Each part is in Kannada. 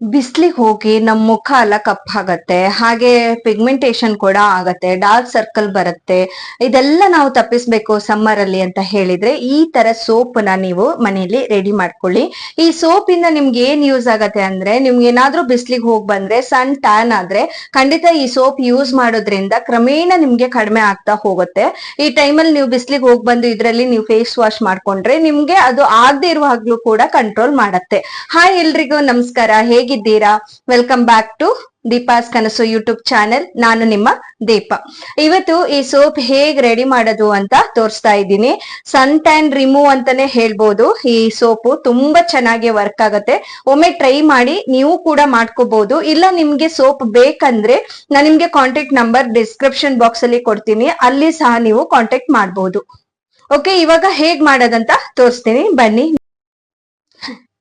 ಬಿಸ್ಲಿಗೆ ಹೋಗಿ ನಮ್ ಮುಖ ಎಲ್ಲ ಕಪ್ಪಾಗತ್ತೆ ಹಾಗೆ ಪಿಗ್ಮೆಂಟೇಶನ್ ಕೂಡ ಆಗತ್ತೆ ಡಾರ್ಕ್ ಸರ್ಕಲ್ ಬರುತ್ತೆ. ಇದೆಲ್ಲ ನಾವು ತಪ್ಪಿಸ್ಬೇಕು ಸಮ್ಮರ್ ಅಲ್ಲಿ ಅಂತ ಹೇಳಿದ್ರೆ ಈ ತರ ಸೋಪ್ನ ನೀವು ಮನೆಯಲ್ಲಿ ರೆಡಿ ಮಾಡ್ಕೊಳ್ಳಿ. ಈ ಸೋಪ್ ಇಂದ ನಿಮ್ಗೆ ಏನ್ ಯೂಸ್ ಆಗತ್ತೆ ಅಂದ್ರೆ ನಿಮ್ಗೆ ಏನಾದ್ರೂ ಬಿಸ್ಲಿಗೆ ಹೋಗಿ ಬಂದ್ರೆ ಸನ್ ಟ್ಯಾನ್ ಆದ್ರೆ ಖಂಡಿತ ಈ ಸೋಪ್ ಯೂಸ್ ಮಾಡೋದ್ರಿಂದ ಕ್ರಮೇಣ ನಿಮ್ಗೆ ಕಡಿಮೆ ಆಗ್ತಾ ಹೋಗುತ್ತೆ. ಈ ಟೈಮಲ್ಲಿ ನೀವು ಬಿಸ್ಲಿಗೆ ಹೋಗಿ ಬಂದು ಇದ್ರಲ್ಲಿ ನೀವು ಫೇಸ್ ವಾಶ್ ಮಾಡ್ಕೊಂಡ್ರೆ ನಿಮ್ಗೆ ಅದು ಆಗದೆ ಇರುವಾಗ್ಲೂ ಕೂಡ ಕಂಟ್ರೋಲ್ ಮಾಡತ್ತೆ. ಹಾಯ್ ಎಲ್ರಿಗೂ, ನಮಸ್ಕಾರ. ಹೇಗಿದ್ದೀರಾ? ವೆಲ್ಕಮ್ ಬ್ಯಾಕ್ ಟು ದೀಪಾಸ್ ಕನಸು ಯೂಟ್ಯೂಬ್ ಚಾನೆಲ್ ನಾನು ನಿಮ್ಮ ದೀಪ. ಇವತ್ತು ಈ ಸೋಪ್ ಹೇಗ್ ರೆಡಿ ಮಾಡೋದು ಅಂತ ತೋರಿಸ್ತಾ ಇದ್ದೀನಿ. ಸನ್ ಟ್ಯಾನ್ ರಿಮೂವ್ ಅಂತಾನೆ ಹೇಳ್ಬೋದು. ಈ ಸೋಪು ತುಂಬಾ ಚೆನ್ನಾಗಿ ವರ್ಕ್ ಆಗುತ್ತೆ. ಒಮ್ಮೆ ಟ್ರೈ ಮಾಡಿ ನೀವು ಕೂಡ ಮಾಡ್ಕೋಬಹುದು ಇಲ್ಲ ನಿಮ್ಗೆ ಸೋಪ್ ಬೇಕಂದ್ರೆ ನಾನು ನಿಮ್ಗೆ ಕಾಂಟ್ಯಾಕ್ಟ್ ನಂಬರ್ ಡಿಸ್ಕ್ರಿಪ್ಷನ್ ಬಾಕ್ಸ್ ಅಲ್ಲಿ ಕೊಡ್ತೀನಿ. ಅಲ್ಲಿ ಸಹ ನೀವು ಕಾಂಟ್ಯಾಕ್ಟ್ ಮಾಡಬಹುದು ಓಕೆ ಇವಾಗ ಹೇಗ್ ಮಾಡೋದಂತ ತೋರಿಸ್ತೀನಿ. ಬನ್ನಿ.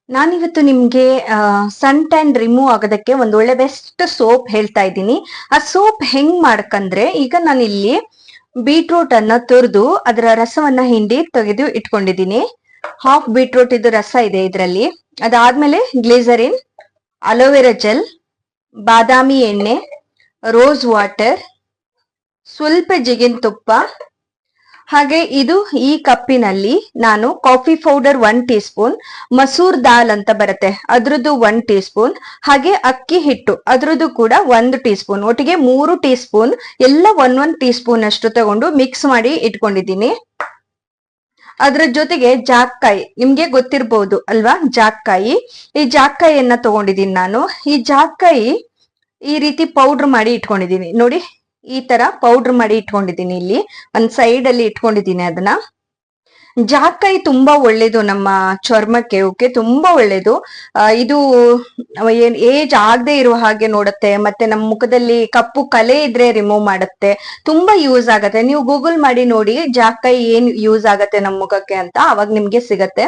ನಾನಿವತ್ತು ನಿಮ್ಗೆ ಸನ್ ಟ್ಯಾನ್ ರಿಮೂವ್ ಆಗೋದಕ್ಕೆ ಒಂದು ಒಳ್ಳೆ ಬೆಸ್ಟ್ ಸೋಪ್ ಹೇಳ್ತಾ ಇದ್ದೀನಿ. ಆ ಸೋಪ್ ಹೆಂಗ್ ಮಾಡ್ಕಂದ್ರೆ, ಈಗ ನಾನು ಇಲ್ಲಿ ಬೀಟ್ರೂಟ್ ಅನ್ನ ತುರಿದು ಅದರ ರಸವನ್ನ ಹಿಂಡಿ ತೆಗೆದು ಇಟ್ಕೊಂಡಿದ್ದೀನಿ. ಹಾಫ್ ಬೀಟ್ರೂಟ್ ಇದು ರಸ ಇದೆ ಇದರಲ್ಲಿ. ಅದಾದ್ಮೇಲೆ ಗ್ಲೇಸರಿನ್ ಅಲೋವೆರಾ ಜೆಲ್ ಬಾದಾಮಿ ಎಣ್ಣೆ ರೋಸ್ ವಾಟರ್ ಸ್ವಲ್ಪ ಜಿಗಿನ ತುಪ್ಪ ಹಾಗೆ ಇದು ಈ ಕಪ್ಪಿನಲ್ಲಿ ನಾನು coffee powder one teaspoon ಮಸೂರ್ ದಾಲ್ ಅಂತ ಬರುತ್ತೆ. ಅದ್ರದ್ದು ಒನ್ ಟೀ ಸ್ಪೂನ್ ಹಾಗೆ ಅಕ್ಕಿ ಹಿಟ್ಟು, ಅದ್ರದ್ದು ಕೂಡ ಒಂದು ಟೀ ಸ್ಪೂನ್ ಒಟ್ಟಿಗೆ ಮೂರು ಟೀ ಸ್ಪೂನ್ ಎಲ್ಲ ಒನ್ ಒನ್ ಟೀ ಸ್ಪೂನ್ ಅಷ್ಟು ತಗೊಂಡು ಮಿಕ್ಸ್ ಮಾಡಿ ಇಟ್ಕೊಂಡಿದ್ದೀನಿ. ಅದ್ರ ಜೊತೆಗೆ ಜಾಕ್ಕಾಯಿ, ನಿಮ್ಗೆ ಗೊತ್ತಿರ್ಬೋದು ಅಲ್ವಾ ಜಾಕ್ಕಾಯಿ? ಈ ಜಾಕಾಯಿಯನ್ನ ತಗೊಂಡಿದ್ದೀನಿ ನಾನು. ಈ ಜಾಕ್ಕಾಯಿ ಈ ರೀತಿ ಪೌಡರ್ ಮಾಡಿ ಇಟ್ಕೊಂಡಿದ್ದೀನಿ. ನೋಡಿ ಈ ತರ ಪೌಡರ್ ಮಾಡಿ ಇಟ್ಕೊಂಡಿದ್ದೀನಿ ಇಲ್ಲಿ. ಒಂದ್ ಸೈಡ್ ಅಲ್ಲಿ ಇಟ್ಕೊಂಡಿದ್ದೀನಿ ಅದನ್ನ. ಜಾಕಾಯಿ ತುಂಬಾ ಒಳ್ಳೇದು ನಮ್ಮ ಚರ್ಮಕ್ಕೆ, ಓಕೆ? ತುಂಬಾ ಒಳ್ಳೇದು. ಇದು ಏನ್ ಏಜ್ ಆಗದೆ ಇರುವ ಹಾಗೆ ನೋಡುತ್ತೆ, ಮತ್ತೆ ನಮ್ಮ ಮುಖದಲ್ಲಿ ಕಪ್ಪು ಕಲೆ ಇದ್ರೆ ರಿಮೂವ್ ಮಾಡುತ್ತೆ, ತುಂಬಾ ಯೂಸ್ ಆಗತ್ತೆ. ನೀವು ಗೂಗಲ್ ಮಾಡಿ ನೋಡಿ ಜಾಕಾಯಿ ಏನ್ ಯೂಸ್ ಆಗತ್ತೆ ನಮ್ಮ ಮುಖಕ್ಕೆ ಅಂತ ಅವಾಗ ನಿಮ್ಗೆ ಸಿಗತ್ತೆ.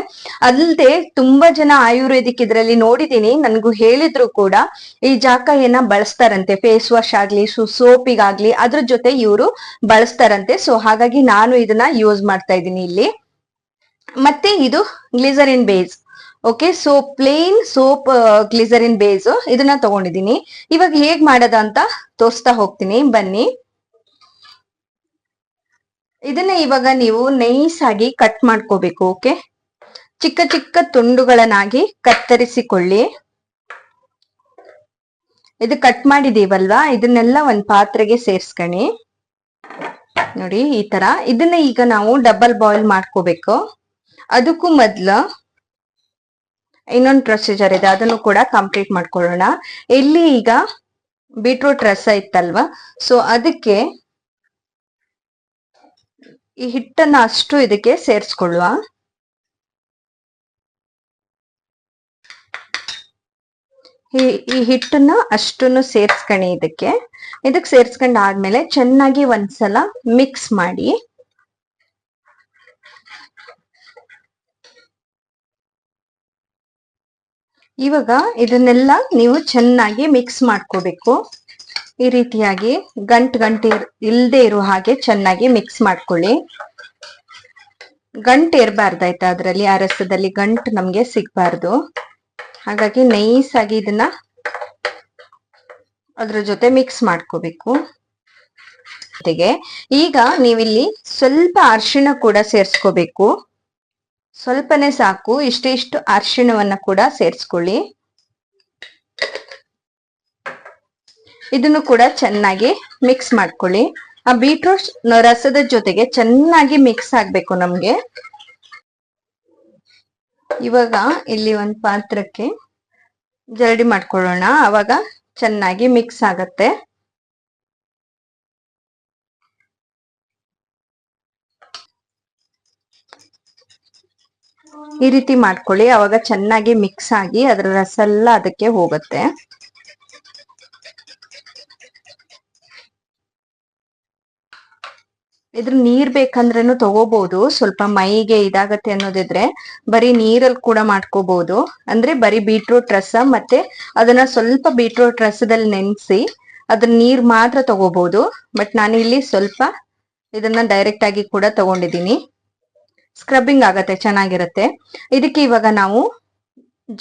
ಅಲ್ಲದೆ ತುಂಬಾ ಜನ ಆಯುರ್ವೇದಿಕ್ ಇದ್ರಲ್ಲಿ ನೋಡಿದೀನಿ, ನನ್ಗೂ ಹೇಳಿದ್ರು ಕೂಡ ಈ ಜಾಕಾಯಿಯನ್ನ ಬಳಸ್ತಾರಂತೆ. ಫೇಸ್ ವಾಶ್ ಆಗ್ಲಿ ಸೋಪಿಗಾಗ್ಲಿ, ಅದ್ರ ಜೊತೆ ಇವರು ಬಳಸ್ತಾರಂತೆ. ಸೊ ಹಾಗಾಗಿ ನಾನು ಇದನ್ನ ಯೂಸ್ ಮಾಡ್ತಾ ಇದ್ದೀನಿ ಇಲ್ಲಿ. ಮತ್ತೆ ಇದು glycerin base okay so plain soap glycerin base ಇದನ್ನ ತಗೊಂಡಿದ್ದೀನಿ. ಇವಾಗ ಹೇಗ್ ಮಾಡೋದ ಅಂತ ತೋರಿಸ್ತಾ ಹೋಗ್ತೀನಿ. ಬನ್ನಿ. ಇದನ್ನ ಇವಾಗ ನೀವು ನೈಸ್ ಆಗಿ ಕಟ್ ಮಾಡ್ಕೋಬೇಕು ಓಕೆ ಚಿಕ್ಕ ಚಿಕ್ಕ ತುಂಡುಗಳನ್ನಾಗಿ ಕತ್ತರಿಸಿಕೊಳ್ಳಿ. ಇದು ಕಟ್ ಮಾಡಿದೀವಲ್ವಾ? ಇದನ್ನೆಲ್ಲ ಒಂದ್ ಪಾತ್ರೆಗೆ ಸೇರ್ಸ್ಕಣಿ. ನೋಡಿ, ಈ ತರ. ಇದನ್ನ ಈಗ ನಾವು ಡಬಲ್ ಬಾಯ್ಲ್ ಮಾಡ್ಕೋಬೇಕು. ಅದಕ್ಕೂ ಮೊದ್ಲ ಇನ್ನೊಂದು ಪ್ರೊಸೀಜರ್ ಇದೆ. ಅದನ್ನು ಕೂಡ ಕಂಪ್ಲೀಟ್ ಮಾಡ್ಕೊಳ್ಳೋಣ. ಇಲ್ಲಿ ಈಗ ಬೀಟ್ರೂಟ್ ರಸ ಇತ್ತಲ್ವಾ? ಸೊ ಅದಕ್ಕೆ ಈ ಹಿಟ್ಟನ್ನ ಅಷ್ಟು ಇದಕ್ಕೆ ಸೇರಿಸ್ಕೊಳ್ಳುವ. ಈ ಈ ಹಿಟ್ಟನ್ನ ಅಷ್ಟನ್ನು ಸೇರಿಸ್ಕೊಣಿ ಇದಕ್ಕೆ. ಇದಕ್ಕೆ ಸೇರ್ಸ್ಕೊಂಡ್ ಆದ್ಮೇಲೆ ಚೆನ್ನಾಗಿ ಒಂದ್ಸಲ ಮಿಕ್ಸ್ ಮಾಡಿ. ಇವಾಗ ಇದನ್ನೆಲ್ಲ ನೀವು ಚೆನ್ನಾಗಿ ಮಿಕ್ಸ್ ಮಾಡ್ಕೋಬೇಕು. ಈ ರೀತಿಯಾಗಿ ಗಂಟು ಗಂಟು ಇಲ್ಲದೆ ಇರೋ ಹಾಗೆ ಚೆನ್ನಾಗಿ ಮಿಕ್ಸ್ ಮಾಡ್ಕೊಳ್ಳಿ. ಗಂಟು ಇರಬಾರ್ದಾಯ್ತಾ ಅದರಲ್ಲಿ? ಆ ರಸದಲ್ಲಿ ಗಂಟು ನಮ್ಗೆ ಸಿಗಬಾರ್ದು. ಹಾಗಾಗಿ ನೈಸ್ ಆಗಿ ಇದನ್ನ ಅದ್ರ ಜೊತೆ ಮಿಕ್ಸ್ ಮಾಡ್ಕೋಬೇಕು. ಜೊತೆಗೆ ಈಗ ನೀವಿಲ್ಲಿ ಸ್ವಲ್ಪ ಅರಿಶಿಣ ಕೂಡ ಸೇರ್ಸ್ಕೋಬೇಕು. ಸ್ವಲ್ಪನೇ ಸಾಕು ಇಷ್ಟಿಷ್ಟು ಅರಿಶಿಣವನ್ನ ಕೂಡ ಸೇರಿಸ್ಕೊಳ್ಳಿ. ಇದನ್ನು ಕೂಡ ಚೆನ್ನಾಗಿ ಮಿಕ್ಸ್ ಮಾಡ್ಕೊಳ್ಳಿ. ಆ ಬೀಟ್ರೂಟ್ ರಸದ ಜೊತೆಗೆ ಚೆನ್ನಾಗಿ ಮಿಕ್ಸ್ ಆಗ್ಬೇಕು ನಮ್ಗೆ. ಇವಾಗ ಇಲ್ಲಿ ಒಂದ್ ಪಾತ್ರಕ್ಕೆ ಜರಡಿ ಮಾಡ್ಕೊಳ್ಳೋಣ. ಅವಾಗ ಚೆನ್ನಾಗಿ ಮಿಕ್ಸ್ ಆಗತ್ತೆ. ಈ ರೀತಿ ಮಾಡ್ಕೊಳ್ಳಿ. ಅವಾಗ ಚೆನ್ನಾಗಿ ಮಿಕ್ಸ್ ಆಗಿ ಅದರ ರಸ ಎಲ್ಲ ಅದಕ್ಕೆ ಹೋಗುತ್ತೆ. ಇದ್ರ ನೀರ್ ಬೇಕಂದ್ರೇನು ತಗೋಬಹುದು ಸ್ವಲ್ಪ ಮೈಗೆ ಇದಾಗತ್ತೆ ಅನ್ನೋದಿದ್ರೆ ಬರೀ ನೀರಲ್ಲಿ ಕೂಡ ಮಾಡ್ಕೋಬಹುದು ಅಂದ್ರೆ ಬರೀ ಬೀಟ್ರೂಟ್ ರಸ ಮತ್ತೆ ಅದನ್ನ ಸ್ವಲ್ಪ ಬೀಟ್ರೂಟ್ ರಸದಲ್ಲಿ ನೆನೆಸಿ ಅದ್ರ ನೀರ್ ಮಾತ್ರ ತಗೋಬಹುದು ಬಟ್ ನಾನು ಇಲ್ಲಿ ಸ್ವಲ್ಪ ಇದನ್ನ ಡೈರೆಕ್ಟ್ ಆಗಿ ಕೂಡ ತಗೊಂಡಿದ್ದೀನಿ. ಸ್ಕ್ರಬ್ಬಿಂಗ್ ಆಗತ್ತೆ, ಚೆನ್ನಾಗಿರುತ್ತೆ. ಇದಕ್ಕೆ ಇವಾಗ ನಾವು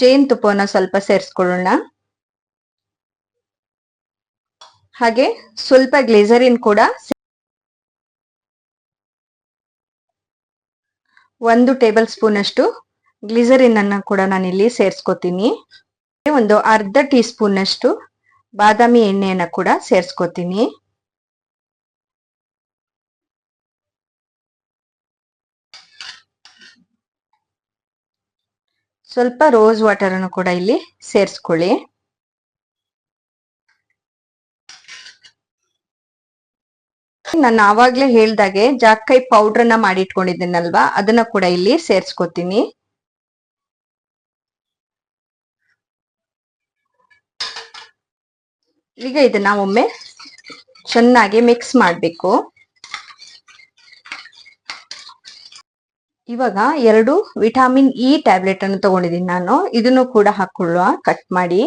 ಜೇನ್ ತುಪ್ಪನ ಸ್ವಲ್ಪ ಸೇರಿಸ್ಕೊಳ್ಳೋಣ. ಹಾಗೆ ಸ್ವಲ್ಪ ಗ್ಲೇಸರಿನ್ ಕೂಡ ಒಂದು ಟೇಬಲ್ ಸ್ಪೂನ್ ಅಷ್ಟು ಗ್ಲಿಸರಿನ್ ಅನ್ನ ಕೂಡ ನಾನು ಇಲ್ಲಿ ಸೇರಿಸ್ಕೋತೀನಿ ಒಂದು ಅರ್ಧ ಟೀ ಸ್ಪೂನ್ ಅಷ್ಟು ಬಾದಾಮಿ ಎಣ್ಣೆಯನ್ನ ಕೂಡ ಸೇರಿಸ್ಕೋತೀನಿ. ಸ್ವಲ್ಪ ರೋಸ್ ವಾಟರ್ ಅನ್ನು ಕೂಡ ಇಲ್ಲಿ ಸೇರಿಸ್ಕೊಳ್ಳಿ. ನಾನು ಆವಾಗ್ಲೇ ಹೇಳ್ದಾಗೆ ಜಾಕಾಯಿ ಪೌಡರ್ನ ಮಾಡಿ ಇಟ್ಕೊಂಡಿದ್ದೀನಲ್ವಾ ಅದನ್ನ ಕೂಡ ಇಲ್ಲಿ ಸೇರ್ಸ್ಕೊತೀನಿ. ಈಗ ಇದನ್ನ ಒಮ್ಮೆ ಚೆನ್ನಾಗಿ ಮಿಕ್ಸ್ ಮಾಡಬೇಕು. ಇವಾಗ ಎರಡು ವಿಟಾಮಿನ್ ಇ ಟ್ಯಾಬ್ಲೆಟ್ ಅನ್ನು ತಗೊಂಡಿದ್ದೀನಿ ನಾನು. ಇದನ್ನು ಕೂಡ ಹಾಕೊಳ್ಳುವ ಕಟ್ ಮಾಡಿ.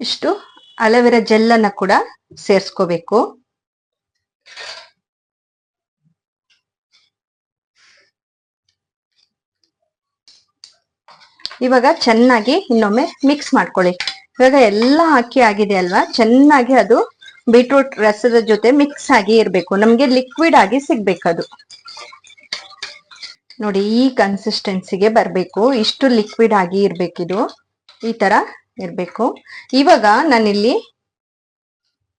ಇಷ್ಟು ಅಲೋವೆರಾ ಜೆಲ್ ಅನ್ನ ಕೂಡ ಸೇರಿಸ್ಕೋಬೇಕು. ಇವಾಗ ಚೆನ್ನಾಗಿ ಇನ್ನೊಮ್ಮೆ ಮಿಕ್ಸ್ ಮಾಡ್ಕೊಳ್ಳಿ. ಇವಾಗ ಎಲ್ಲ ಹಾಕಿ ಆಗಿದೆ ಅಲ್ವಾ? ಚೆನ್ನಾಗಿ ಅದು ಬೀಟ್ರೂಟ್ ರಸದ ಜೊತೆ ಮಿಕ್ಸ್ ಆಗಿ ಇರ್ಬೇಕು. ನಮ್ಗೆ ಲಿಕ್ವಿಡ್ ಆಗಿ ಸಿಗ್ಬೇಕದು. ನೋಡಿ ಈ ಕನ್ಸಿಸ್ಟೆನ್ಸಿಗೆ ಬರ್ಬೇಕು. ಇಷ್ಟು ಲಿಕ್ವಿಡ್ ಆಗಿ ಇರ್ಬೇಕಿದು. ಈ ತರ ಇರ್ಬೇಕು. ಇವಾಗ ನಾನಿಲ್ಲಿ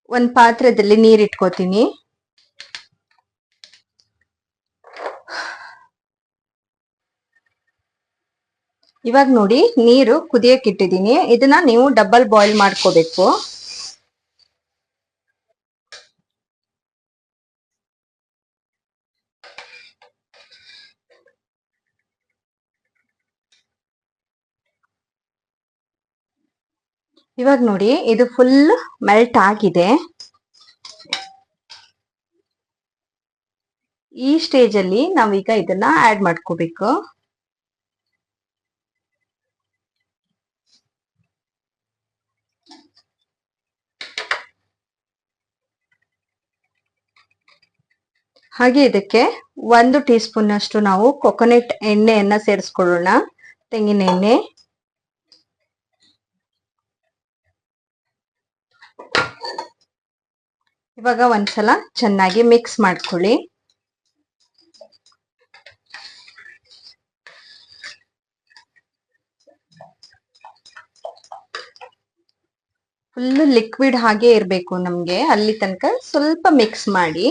ಒಂದ್ ಪಾತ್ರದಲ್ಲಿ ನೀರ್ ಇಟ್ಕೋತೀನಿ ಇವಾಗ ನೋಡಿ ನೀರು ಕುದಿಯಕ್ಕೆ ಇಟ್ಟಿದ್ದೀನಿ. ಇದನ್ನ ನೀವು ಡಬಲ್ ಬಾಯ್ಲ್ ಮಾಡ್ಕೋಬೇಕು. ಇವಾಗ ನೋಡಿ ಇದು ಫುಲ್ ಮೆಲ್ಟ್ ಆಗಿದೆ. ಈ ಸ್ಟೇಜ್ ಅಲ್ಲಿ ನಾವೀಗ ಇದನ್ನ ಆಡ್ ಮಾಡ್ಕೋಬೇಕು. ಹಾಗೆ ಇದಕ್ಕೆ ಒಂದು ಟೀ ಸ್ಪೂನ್ ಅಷ್ಟು ನಾವು ಕೊಕೊನೆಟ್ ಎಣ್ಣೆಯನ್ನ ಸೇರಿಸ್ಕೊಳ್ಳೋಣ. ತೆಂಗಿನ ಎಣ್ಣೆ. ಇವಾಗ ಒಂದ್ಸಲ ಚೆನ್ನಾಗಿ ಮಿಕ್ಸ್ ಮಾಡ್ಕೊಳ್ಳಿ. ಫುಲ್ ಲಿಕ್ವಿಡ್ ಹಾಗೆ ಇರಬೇಕು ನಮಗೆ, ಅಲ್ಲಿ ತನಕ ಸ್ವಲ್ಪ ಮಿಕ್ಸ್ ಮಾಡಿ.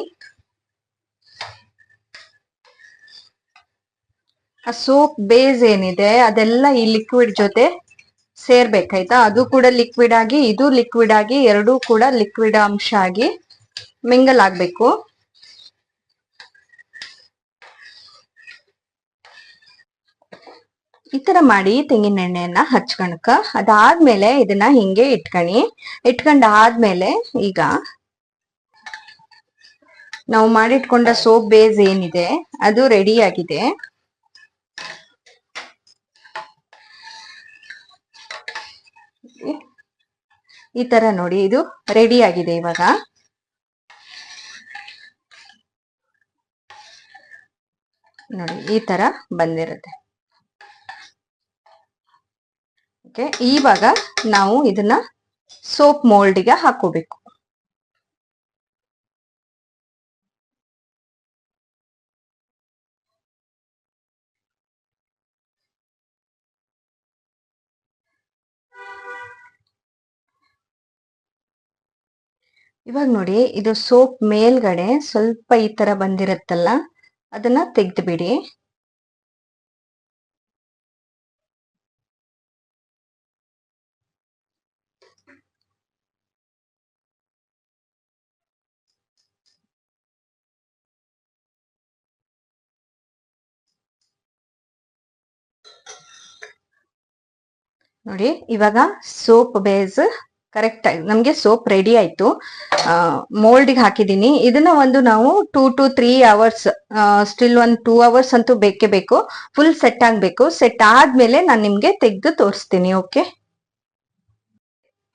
ಆ ಸೋಪ್ ಬೇಸ್ ಏನಿದೆ, ಅದೆಲ್ಲ ಈ ಲಿಕ್ವಿಡ್ ಜೊತೆ ಸೇರ್ಬೇಕಾಯ್ತಾ ಅದು ಕೂಡ ಲಿಕ್ವಿಡ್ ಆಗಿ, ಇದು ಲಿಕ್ವಿಡ್ ಆಗಿ, ಎರಡೂ ಕೂಡ ಲಿಕ್ವಿಡ್ ಅಂಶ ಆಗಿ ಮಿಂಗಲ್ ಆಗ್ಬೇಕು. ಈ ತರ ಮಾಡಿ ತೆಂಗಿನ ಎಣ್ಣೆಯನ್ನ ಹಚ್ಕಣಕ ಅದಾದ್ಮೇಲೆ ಇದನ್ನ ಹಿಂಗೆ ಇಟ್ಕಣಿ. ಇಟ್ಕೊಂಡ್ ಆದ್ಮೇಲೆ ಈಗ ನಾವು ಮಾಡಿಟ್ಕೊಂಡ ಸೋಪ್ ಬೇಸ್ ಏನಿದೆ, ಅದು ರೆಡಿ ಆಗಿದೆ. ಈ ತರ ನೋಡಿ, ಇದು ರೆಡಿ ಆಗಿದೆ ಇವಾಗ. ನೋಡಿ, ಈ ತರ ಬಂದಿರುತ್ತೆ. ಓಕೆ, ಇವಾಗ ನಾವು ಇದನ್ನ ಸೋಪ್ ಮೋಲ್ಡ್ಗೆ ಹಾಕೋಬೇಕು. ಇವಾಗ ನೋಡಿ, ಇದು ಸೋಪ್ ಮೇಲ್ಗಡೆ ಸ್ವಲ್ಪ ಈ ತರ ಬಂದಿರತ್ತಲ್ಲ? ಅದನ್ನ ತೆಗೆದು ಬಿಡಿ ನೋಡಿ ಇವಾಗ ಸೋಪ್ ಬೇಸ್ ಕರೆಕ್ಟ್ ಆಗಿ ನಮ್ಗೆ ಸೋಪ್ ರೆಡಿ ಆಯ್ತು. ಮೋಲ್ಡ್ಗೆ ಹಾಕಿದೀನಿ. ಇದನ್ನ ಒಂದು ನಾವು two to three hours still ಒಂದು ಟೂ ಅವರ್ಸ್ ಅಂತೂ ಬೇಕೇ ಬೇಕು. ಫುಲ್ ಸೆಟ್ ಆಗ್ಬೇಕು. ಸೆಟ್ ಆದ್ಮೇಲೆ ನಾನು ನಿಮ್ಗೆ ತೆಗೆದು ತೋರಿಸ್ತೀನಿ ಓಕೆ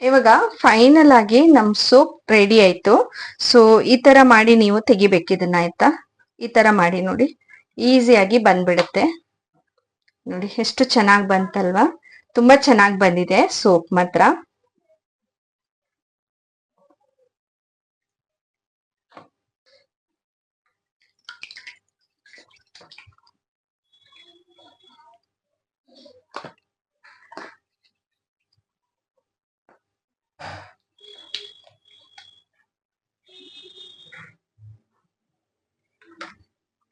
ಇವಾಗ ಫೈನಲ್ ಆಗಿ ನಮ್ ಸೋಪ್ ರೆಡಿ ಆಯ್ತು. ಸೊ ಈ ತರ ಮಾಡಿ ನೀವು ತೆಗಿಬೇಕು ಇದನ್ನ, ಆಯ್ತಾ? ಈ ತರ ಮಾಡಿ ನೋಡಿ. ಈಸಿಯಾಗಿ ಬಂದ್ಬಿಡುತ್ತೆ. ನೋಡಿ, ಎಷ್ಟು ಚೆನ್ನಾಗಿ ಬಂತಲ್ವಾ? ತುಂಬಾ ಚೆನ್ನಾಗಿ ಬಂದಿದೆ ಸೋಪ್ ಮಾತ್ರ.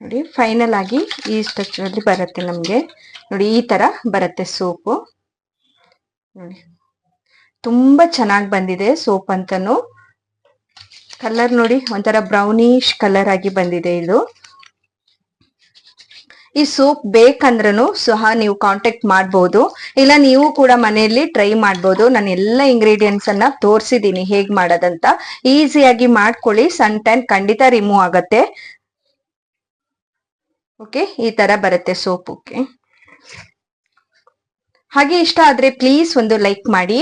ನೋಡಿ ಫೈನಲ್ ಆಗಿ ಈ ಸ್ಟ್ರಕ್ಚರ್ ಅಲ್ಲಿ ಬರುತ್ತೆ ನಮ್ಗೆ. ನೋಡಿ, ಈ ತರ ಬರುತ್ತೆ ಸೋಪು. ನೋಡಿ, ತುಂಬಾ ಚೆನ್ನಾಗಿ ಬಂದಿದೆ ಸೋಪ್ ಅಂತಾನು. ಕಲರ್ ನೋಡಿ, ಒಂಥರ ಬ್ರೌನಿಶ್ ಕಲರ್ ಆಗಿ ಬಂದಿದೆ ಇದು. ಈ ಸೋಪ್ ಬೇಕಂದ್ರೂ ಸಹ ನೀವು ಕಾಂಟ್ಯಾಕ್ಟ್ ಮಾಡ್ಬೋದು. ಇಲ್ಲ, ನೀವು ಕೂಡ ಮನೆಯಲ್ಲಿ ಟ್ರೈ ಮಾಡ್ಬೋದು. ನಾನು ಎಲ್ಲ ಇಂಗ್ರೀಡಿಯೆಂಟ್ಸ್ ಅನ್ನ ತೋರಿಸಿದ್ದೀನಿ ಹೇಗ್ ಮಾಡೋದಂತ. ಈಸಿಯಾಗಿ ಮಾಡ್ಕೊಳ್ಳಿ. ಸನ್ ಟ್ಯಾನ್ ಖಂಡಿತ ರಿಮೂವ್ ಆಗತ್ತೆ. ಓಕೆ? ಈ ತರ ಬರುತ್ತೆ ಸೋಪ್ ಓಕೆ ಹಾಗೆ ಇಷ್ಟ ಆದ್ರೆ ಪ್ಲೀಸ್ ಒಂದು ಲೈಕ್ ಮಾಡಿ.